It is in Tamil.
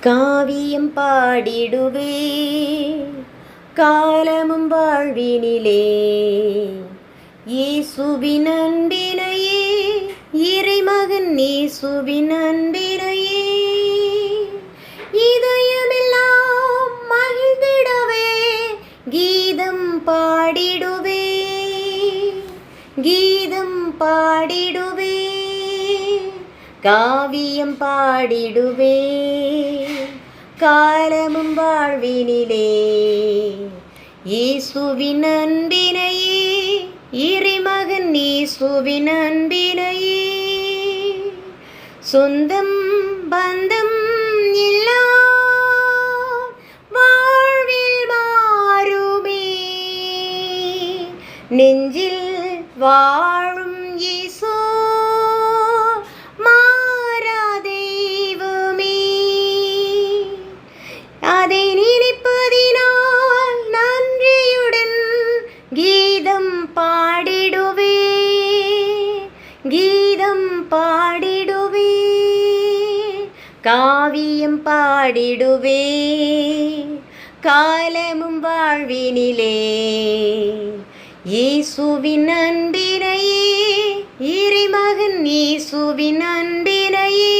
காவியம் பாடிடுவே. காலமும் வாழ்வினிலே இயேசுவின் அன்பினையே இறைமகன் இயேசுவின் அன்பினையே. இதயமெல்லாம் மகிழ்ந்திடவே கீதம் பாடிடுவே. கீதம் பாடிடுவே. காவியம் பாடிடுவே. காலமும் வாழ்வினிலே. ஈசுவின் அன்பினையே இறைமகன் ஈசுவின் அன்பினையே. சொந்தம் பந்தம் இல்லா வாழ்வில் மாறுமே. நெஞ்சில் வாழும் ஈசோ காவியம் பாடிடுவே காலமும் வாழ்வினிலே இயேசுவின் அன்பினையே இறைமகன் இயேசுவின் அன்பினையே